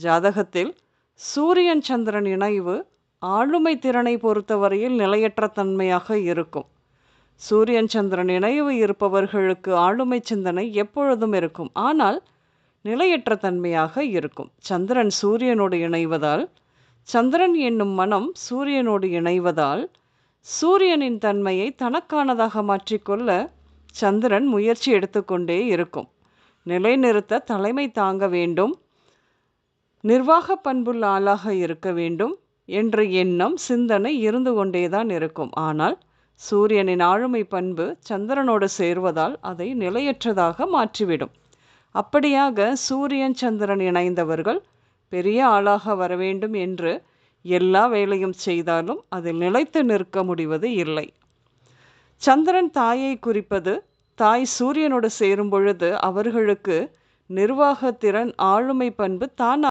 ஜாதகத்தில் சூரியன் சந்திரன் இணைவு ஆளுமை திறனை பொறுத்தவரையில் நிலையற்ற தன்மையாக இருக்கும். சூரியன் சந்திரன் இணைவு இருப்பவர்களுக்கு ஆளுமை சிந்தனை எப்பொழுதும் இருக்கும். ஆனால் நிலையற்ற தன்மையாக இருக்கும். சந்திரன் சூரியனோடு இணைவதால் சந்திரன் என்னும் மனம் சூரியனோடு இணைவதால் சூரியனின் தன்மையை தனக்கானதாக மாற்றிக்கொள்ள சந்திரன் முயற்சி எடுத்துக்கொண்டே இருக்கும். நிலைநிறுத்த தலைமை தாங்க வேண்டும். நிர்வாக பண்புள்ள ஆளாக இருக்க வேண்டும் என்ற எண்ணம் சிந்தனை இருந்து கொண்டேதான் இருக்கும். ஆனால் சூரியனின் ஆளுமை பண்பு சந்திரனோடு சேர்வதால் அதை நிலையற்றதாக மாற்றிவிடும். அப்படியாக சூரியன் சந்திரன் இணைந்தவர்கள் பெரிய ஆளாக வர வேண்டும் என்று எல்லா வேலையும் செய்தாலும் அதில் நிலைத்து நிற்க முடிவது இல்லை. சந்திரன் தாயை குறிப்பது தாய் சூரியனோடு சேரும் பொழுது அவர்களுக்கு நிர்வாகத்திறன் ஆளுமை பண்பு தான்